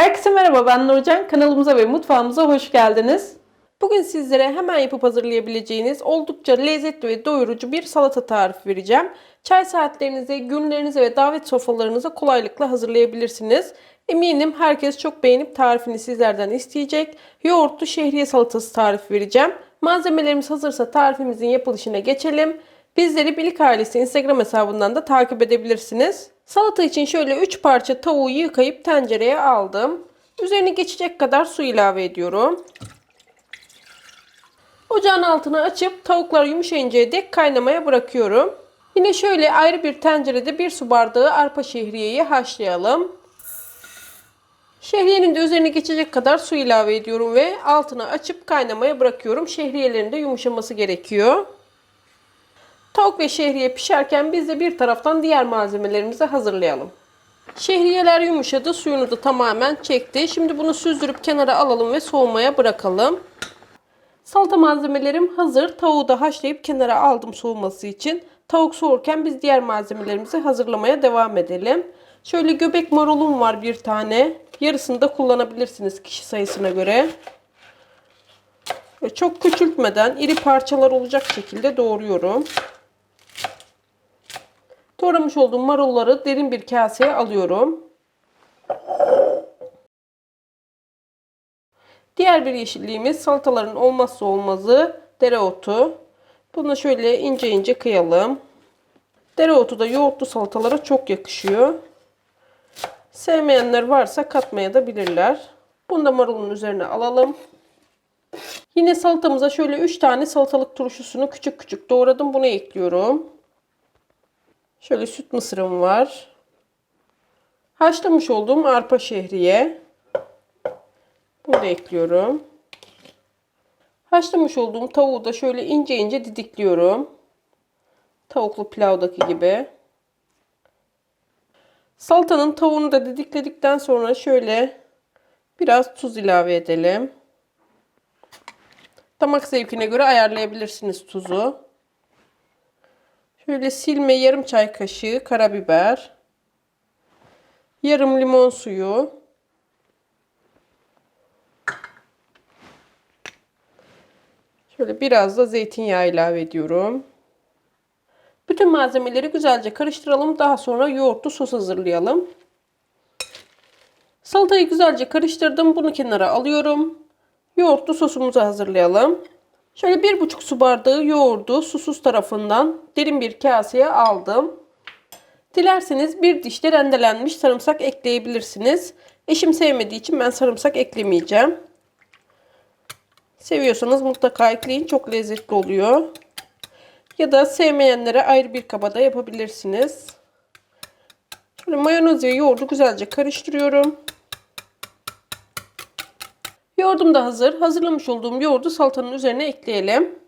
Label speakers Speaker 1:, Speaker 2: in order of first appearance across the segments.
Speaker 1: Herkese merhaba ben Nurcan. Kanalımıza ve mutfağımıza hoş geldiniz. Bugün sizlere hemen yapıp hazırlayabileceğiniz oldukça lezzetli ve doyurucu bir salata tarifi vereceğim. Çay saatlerinize, günlerinize ve davet sofralarınıza kolaylıkla hazırlayabilirsiniz. Eminim herkes çok beğenip tarifini sizlerden isteyecek. Yoğurtlu şehriye salatası tarifi vereceğim. Malzemelerimiz hazırsa tarifimizin yapılışına geçelim. Bizleri Bilik Ailesi Instagram hesabından da takip edebilirsiniz. Salata için şöyle 3 parça tavuğu yıkayıp tencereye aldım. Üzerine geçecek kadar su ilave ediyorum. Ocağın altını açıp tavuklar yumuşayıncaya dek kaynamaya bırakıyorum. Yine şöyle ayrı bir tencerede bir su bardağı arpa şehriyeyi haşlayalım. Şehriyenin de üzerine geçecek kadar su ilave ediyorum ve altını açıp kaynamaya bırakıyorum. Şehriyelerin de yumuşaması gerekiyor. Tavuk ve şehriye pişerken biz de bir taraftan diğer malzemelerimizi hazırlayalım. Şehriyeler yumuşadı, suyunu da tamamen çekti. Şimdi bunu süzdürüp kenara alalım ve soğumaya bırakalım. Salata malzemelerim hazır. Tavuğu da haşlayıp kenara aldım soğuması için. Tavuk soğurken biz diğer malzemelerimizi hazırlamaya devam edelim. Şöyle göbek marulum var bir tane. Yarısını da kullanabilirsiniz kişi sayısına göre. Çok küçültmeden iri parçalar olacak şekilde doğruyorum. Doğramış olduğum marulları derin bir kaseye alıyorum. Diğer bir yeşilliğimiz salataların olmazsa olmazı dereotu. Bunu şöyle ince ince kıyalım. Dereotu da yoğurtlu salatalara çok yakışıyor. Sevmeyenler varsa katmaya da bilirler. Bunu da marulun üzerine alalım. Yine salatamıza şöyle 3 tane salatalık turşusunu küçük küçük doğradım. Bunu ekliyorum. Şöyle süt mısırım var. Haşlamış olduğum arpa şehriye. Bunu da ekliyorum. Haşlamış olduğum tavuğu da şöyle ince ince didikliyorum. Tavuklu pilavdaki gibi. Salatanın tavuğunu da didikledikten sonra şöyle biraz tuz ilave edelim. Damak zevkine göre ayarlayabilirsiniz tuzu. Şöyle silme yarım çay kaşığı karabiber. Yarım limon suyu. Şöyle biraz da zeytinyağı ilave ediyorum. Bütün malzemeleri güzelce karıştıralım. Daha sonra yoğurtlu sos hazırlayalım. Salatayı güzelce karıştırdım. Bunu kenara alıyorum. Yoğurtlu sosumuzu hazırlayalım. Şöyle bir buçuk su bardağı yoğurdu susuz tarafından derin bir kaseye aldım. Dilerseniz bir diş de rendelenmiş sarımsak ekleyebilirsiniz. Eşim sevmediği için ben sarımsak eklemeyeceğim. Seviyorsanız mutlaka ekleyin. Çok lezzetli oluyor. Ya da sevmeyenlere ayrı bir kabada yapabilirsiniz. Şöyle mayonez ve yoğurdu güzelce karıştırıyorum. Yoğurdum da hazır. Hazırlamış olduğum yoğurdu salatanın üzerine ekleyelim.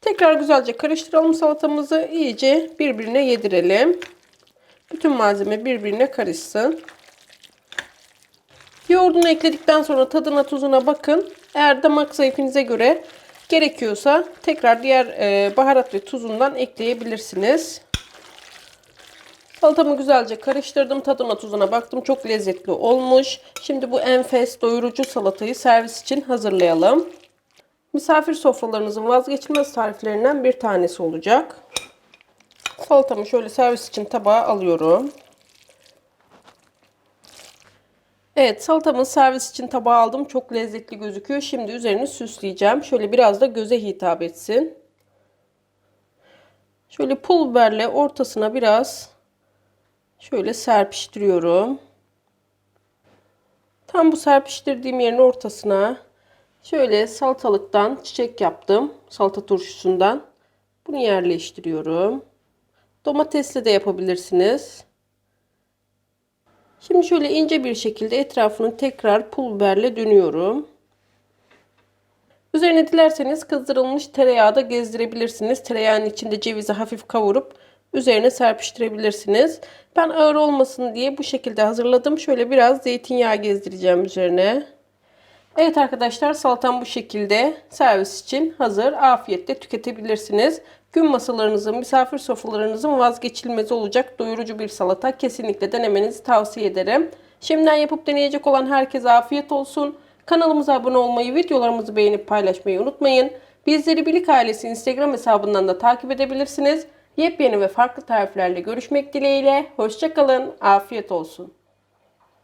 Speaker 1: Tekrar güzelce karıştıralım salatamızı. iyice birbirine yedirelim. Bütün malzeme birbirine karışsın. Yoğurdunu ekledikten sonra tadına tuzuna bakın. Eğer damak zevkinize göre gerekiyorsa tekrar diğer e, baharat ve tuzundan ekleyebilirsiniz. Salatamı güzelce karıştırdım. Tadına tuzuna baktım. Çok lezzetli olmuş. Şimdi bu enfes doyurucu salatayı servis için hazırlayalım. Misafir sofralarınızın vazgeçilmez tariflerinden bir tanesi olacak. Salatamı şöyle servis için tabağa alıyorum. Evet salatamı servis için tabağa aldım. Çok lezzetli gözüküyor. Şimdi üzerini süsleyeceğim. Şöyle biraz da göze hitap etsin. Şöyle pul biberle ortasına biraz şöyle serpiştiriyorum. Tam bu serpiştirdiğim yerin ortasına şöyle salatalıktan çiçek yaptım. Salata turşusundan. Bunu yerleştiriyorum. Domatesle de yapabilirsiniz. Şimdi şöyle ince bir şekilde etrafını tekrar pul biberle dönüyorum. Üzerine dilerseniz kızdırılmış tereyağı da gezdirebilirsiniz. Tereyağının içinde cevizi hafif kavurup üzerine serpiştirebilirsiniz. Ben ağır olmasın diye bu şekilde hazırladım. Şöyle biraz zeytinyağı gezdireceğim üzerine. Evet arkadaşlar salatam bu şekilde servis için hazır. Afiyetle tüketebilirsiniz. gün masalarınızın, misafir sofralarınızın vazgeçilmezi olacak doyurucu bir salata. Kesinlikle denemenizi tavsiye ederim. Şimdiden yapıp deneyecek olan herkese afiyet olsun. Kanalımıza abone olmayı, videolarımızı beğenip paylaşmayı unutmayın. Bizleri Bilik Ailesi Instagram hesabından da takip edebilirsiniz. Yepyeni ve farklı tariflerle görüşmek dileğiyle. Hoşçakalın, afiyet olsun.